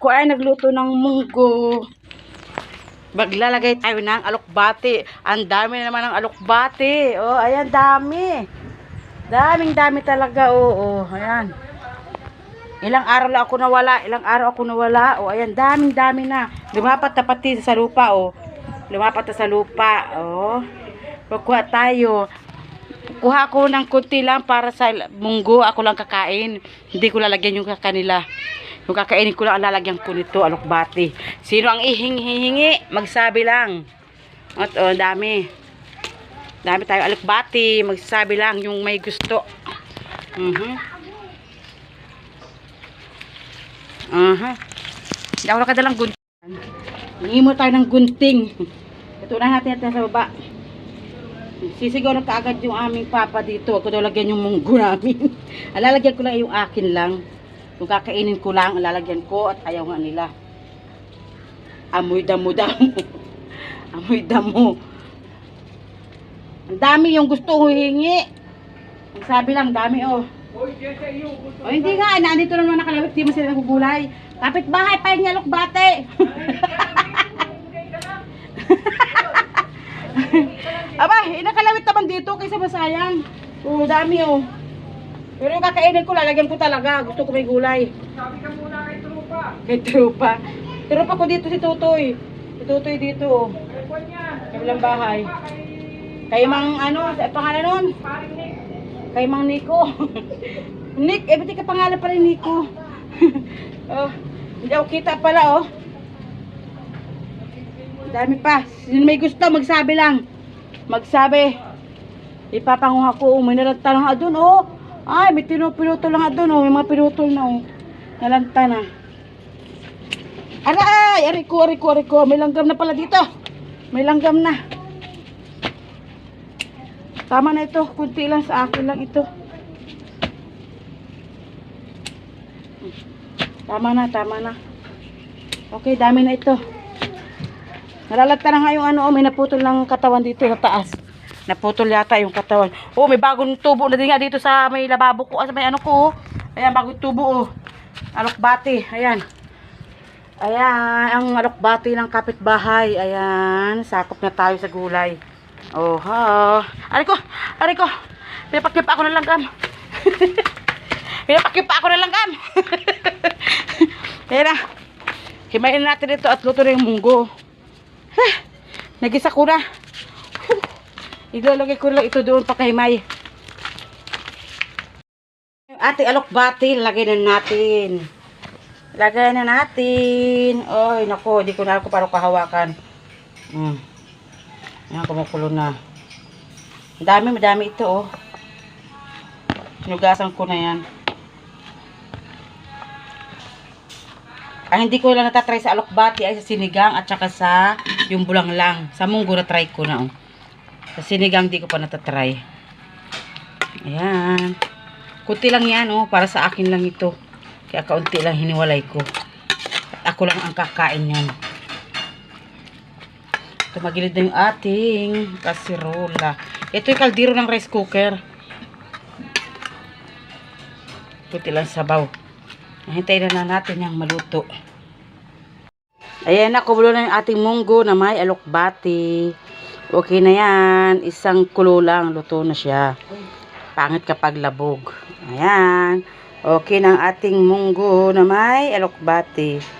Ako ay nagluto ng munggo. Maglalagay tayo ng alokbati. Ang dami na naman ng alokbati. Oh, ayan, dami. Daming dami talaga, oo. Oh, ayan. Ilang araw lang ako nawala. Ilang araw ako nawala. Oh, ayan, daming dami na. Lumapat na pati sa lupa, oh. Lumapat na sa lupa, oh. Kukuha tayo. Kuha ko ng kunti lang para sa munggo. Ako lang kakain. Hindi ko lalagyan yung kanila. Yung kakainin ko lang ang lalagyan ko nito, alokbati. Sino ang ihingi Magsabi lang. At oh, dami. Dami tayo alokbati. Magsabi lang yung may gusto. Mhm. Aha. Hindi ako nakadalang gunting. Nangimo tayo ng gunting. Ito na natin natin sa baba. Sisigaw na kaagad yung aming papa dito. Ako daw lagyan yung munggo namin. Alalagyan ko lang yung akin lang. Kung kakainin ko lang, alalagyan ko at ayaw nga nila. Amoy damo damo. Amoy damo. Ang dami yung gusto huhingi. Ang sabi lang, dami oh. O hindi nga, nandito naman nakalawit, di mo sila nagugulay. Kapit bahay, pa yung nyalok bate. Aba, inakalawit naman dito kaysa masayang. Oo, dami oh. Pero yung kakainin ko, lalagyan ko talaga. Gusto ko may gulay. Sabi ka muna kay Trupa. Kay Trupa. Trupa ko dito si Tutoy. Si Tutoy dito oh. Kabilang bahay. Kay Mang ano, sa pangalan nun? Kay Mang Nico. Nick, eh, ba't ka pangalan pa rin Nico? oh, hindi ako kita pala, oh. Dami pa. Sino may gusto, magsabi lang. Magsabi. Ipapanguha ko, oh, may nalanta na nga dun, oh. Ay, may pinupinutol na nga dun, oh. May mga pinutol na, oh. Nalanta na. Aray! Aray ko, aray ko, aray ko. May langgam na pala dito. May langgam na. Tama na ito. Kunti lang sa akin lang ito. Tama na, tama na. Okay, dami na ito. Nalalagta na nga yung ano, oh, may naputol ng katawan dito sa taas. Naputol yata yung katawan. Oh, may bagong tubo na din nga dito sa may lababo ko, ah, sa may ano ko, oh. Ayan, bagong tubo, oh. Alokbati, ayan. Ayan, ang alokbati ng kapitbahay. Ayan, sakop na tayo sa gulay. Oh, ha. Aray ko, aray ko. Pinapakip ako ng langgam. Pinapakip ako ng langgam. Ayan na. Himayin natin ito at luto na yung munggo. Nagisa ko na. Ilalagay ko lang ito doon pakahimay. Yung ating alokbati, lagay na natin. Lagay na natin. Oy, nako, di ko na ako paano kahawakan. Mm. Yan, kumukulo na. Madami, madami ito, oh. Sinugasan ko na yan. Ang hindi ko lang natatry sa alokbati ay sa sinigang at saka sa yung bulang lang. Sa munggo na try ko na, oh. Sa sinigang di ko pa natatry. Ayan. Kunti lang yan, oh. Para sa akin lang ito. Kaya kaunti lang hiniwalay ko. At ako lang ang kakain yan. Tumagilid na yung ating kasirola. Ito yung kaldero ng rice cooker. Puti lang sabaw. Hintayin na natin yung maluto. Ayan na, kumulo na yung ating munggo na may alokbati. Okay na yan. Isang kulo lang. Luto na siya. Pangit kapag labog. Ayan. Okay ang ating munggo na may alokbati.